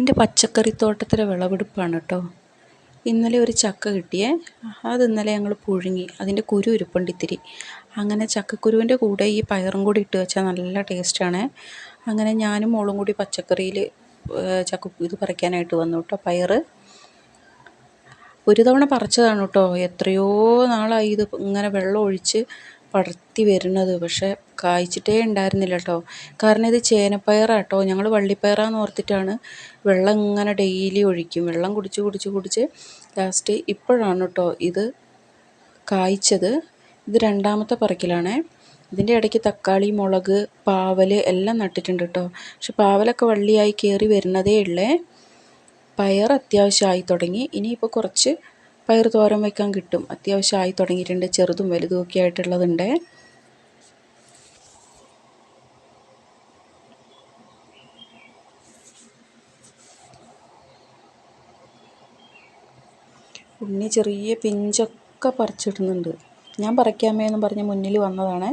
എന്റെ പച്ചക്കറിത്തോട്ടത്തിലെ വിളവെടുപ്പാണ് കേട്ടോ. ഇന്നലെ ഒരു ചക്ക കിട്ടിയേ. അത് ഇന്നലെ ഞങ്ങൾ പുഴുങ്ങി. അതിന്റെ കുരു ഇരിപ്പുണ്ട് ഇത്തിരി അങ്ങനെ ചക്കക്കുരുവിന്റെ കൂടെ ഈ പയറും കൂടി ഇട്ട് വെച്ചാൽ നല്ല ടേസ്റ്റാണ്. അങ്ങനെ ഞാനും മോളും കൂടി പച്ചക്കറിയിൽ ചക്ക ഇത് പറിക്കാനായിട്ട് വന്നു കേട്ടോ പയർ ഒരു തവണ പറിച്ചതാണ് കേട്ടോ. എത്രയോ നാളായി ഇത് ഇങ്ങനെ വെള്ളം ഒഴിച്ച് പടർത്തി വരുന്നത്. പക്ഷെ കായ്ച്ചിട്ടേ ഉണ്ടായിരുന്നില്ല കേട്ടോ കാരണം ഇത് ചേനപ്പയറാണ് കേട്ടോ ഞങ്ങൾ വള്ളിപ്പയറാന്ന് ഓർത്തിട്ടാണ് വെള്ളം ഇങ്ങനെ ഡെയിലി ഒഴിക്കും. വെള്ളം കുടിച്ച് കുടിച്ച് കുടിച്ച് ലാസ്റ്റ് ഇപ്പോഴാണ് കേട്ടോ ഇത് കായ്ച്ചത്. ഇത് രണ്ടാമത്തെ പറക്കിലാണേ. ഇതിന്റെ ഇടയ്ക്ക് തക്കാളി മുളക് പാവൽ എല്ലാം നട്ടിട്ടുണ്ട് കേട്ടോ പക്ഷെ പാവലൊക്കെ വള്ളിയായി കയറി വരുന്നതേ ഉള്ളേ. പയർ അത്യാവശ്യമായി തുടങ്ങി. ഇനിയിപ്പോൾ കുറച്ച് പയർ തോരൻ വയ്ക്കാൻ കിട്ടും. അത്യാവശ്യമായി തുടങ്ങിയിട്ടുണ്ട്. ചെറുതും വലുതും ഒക്കെ ആയിട്ടുള്ളതുണ്ട്. ഉണ്ണി ചെറിയ പിഞ്ചൊക്കെ പറിച്ചിടുന്നുണ്ട്. ഞാൻ പറിക്കാമേ എന്ന് പറഞ്ഞ് മുന്നിൽ വന്നതാണ്.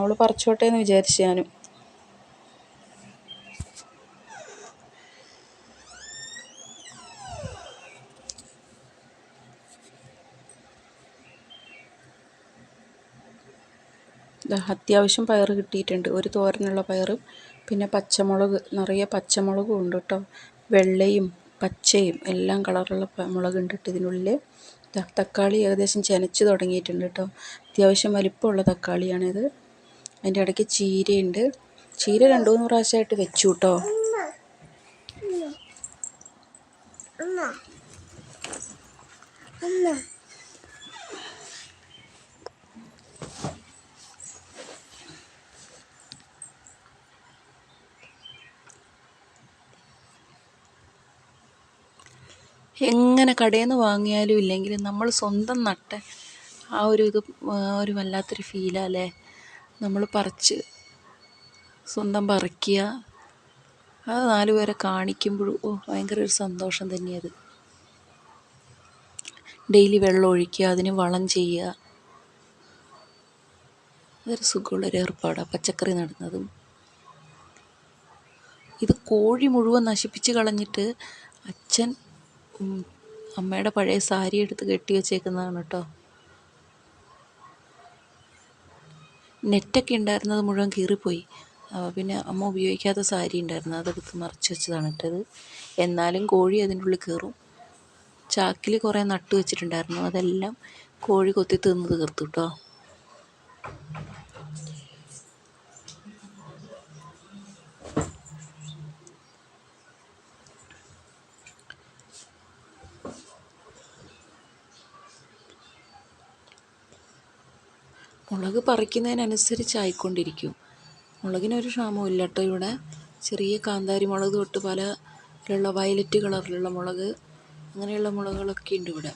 അവൾ പറിച്ചോട്ടെ എന്ന് വിചാരിച്ചു ഞാനും. അത്യാവശ്യം പയർ കിട്ടിയിട്ടുണ്ട്. ഒരു തോരനുള്ള പയറും പിന്നെ പച്ചമുളക് നിറയെ പച്ചമുളകും ഉണ്ട് കേട്ടോ. വെള്ളയും പച്ചയും എല്ലാം കളറുള്ള മുളക് ഉണ്ട് കേട്ടോ ഇതിനുള്ളിൽ തക്കാളി ഏകദേശം ചെനച്ച് തുടങ്ങിയിട്ടുണ്ട് കേട്ടോ. അത്യാവശ്യം വലിപ്പമുള്ള തക്കാളിയാണിത്. അതിന്റെ ഇടയ്ക്ക് ചീരയുണ്ട്. ചീര രണ്ട് മൂന്ന് പ്രാവശ്യമായിട്ട് വെച്ചു കേട്ടോ. എങ്ങനെ കടയിൽ നിന്ന് വാങ്ങിയാലും ഇല്ലെങ്കിലും നമ്മൾ സ്വന്തം നട്ട ആ ഒരു ഇത് ഒരു വല്ലാത്തൊരു ഫീലല്ലേ നമ്മൾ പറിച്ച് സ്വന്തം പറിക്കുക. അത് നാല് പേരെ കാണിക്കുമ്പോഴും ഓ ഭയങ്കര ഒരു സന്തോഷം തന്നെയത്. ഡെയിലി വെള്ളം ഒഴിക്കുക അതിന് വളം ചെയ്യുക. അതൊരു സുഖമുള്ളൊരു ഏർപ്പാടാണ് പച്ചക്കറി നടുന്നതും. ഇത് കോഴി മുഴുവൻ നശിപ്പിച്ച് കളഞ്ഞിട്ട് അച്ഛൻ അമ്മയുടെ പഴയ സാരി എടുത്ത് കെട്ടി വെച്ചേക്കുന്നതാണ് കേട്ടോ. നെറ്റൊക്കെ ഉണ്ടായിരുന്നത് മുഴുവൻ കീറിപ്പോയി. പിന്നെ അമ്മ ഉപയോഗിക്കാത്ത സാരി ഉണ്ടായിരുന്നു. അതെടുത്ത് മറച്ച് വെച്ചതാണ് ഇട്ടത്. എന്നാലും കോഴി അതിന്റെ ഉള്ളിൽ കയറും ചാക്കിൽ കുറേ നട്ട് വെച്ചിട്ടുണ്ടായിരുന്നു. അതെല്ലാം കോഴി കൊത്തി തിന്ന് തീർത്തു കേട്ടോ. മുളക് പറിക്കുന്നതിനനുസരിച്ചായിക്കൊണ്ടിരിക്കും. മുളകിനൊരു ക്ഷാമവും ഇല്ല കേട്ടോ ഇവിടെ. ചെറിയ കാന്താരി മുളക് തൊട്ട് പല ലുള്ള വയലറ്റ് കളറിലുള്ള മുളക് അങ്ങനെയുള്ള മുളകുകളൊക്കെ ഉണ്ട് ഇവിടെ.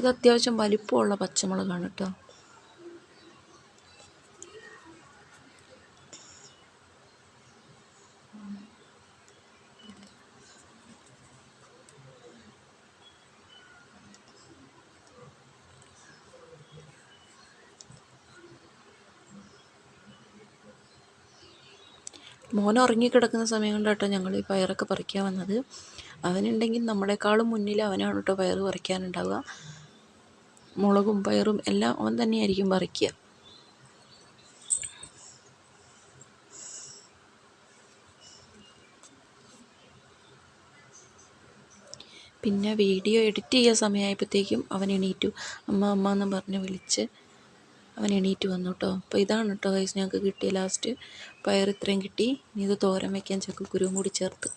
ഇത് അത്യാവശ്യം വലിപ്പമുള്ള പച്ചമുളകാണ് കേട്ടോ. മോൻ ഉറങ്ങിക്കിടക്കുന്ന സമയം ഞങ്ങൾ ഈ പയറൊക്കെ പറിക്കാൻ വന്നത്. അവനുണ്ടെങ്കിൽ നമ്മളെക്കാളും മുന്നിൽ അവനാണ് കേട്ടോ പയർ പറിക്കാനുണ്ടാവുക. മുളകും പയറും എല്ലാം അവൻ തന്നെയായിരിക്കും പറിക്കുക. പിന്നെ വീഡിയോ എഡിറ്റ് ചെയ്യാൻ സമയമായപ്പോഴത്തേക്കും അവൻ എണീറ്റു. അമ്മ അമ്മ എന്ന് പറഞ്ഞ് വിളിച്ച് അവൻ എണീറ്റ് വന്നു കേട്ടോ അപ്പോൾ ഇതാണ് കേട്ടോ ഗൈസ് ഞങ്ങൾക്ക് കിട്ടിയ ലാസ്റ്റ് പയർ ഇത്രയും കിട്ടി. ഇനി ഇത് തോരൻ വയ്ക്കാൻ ചക്കക്കുരുവും കൂടി ചേർത്ത്.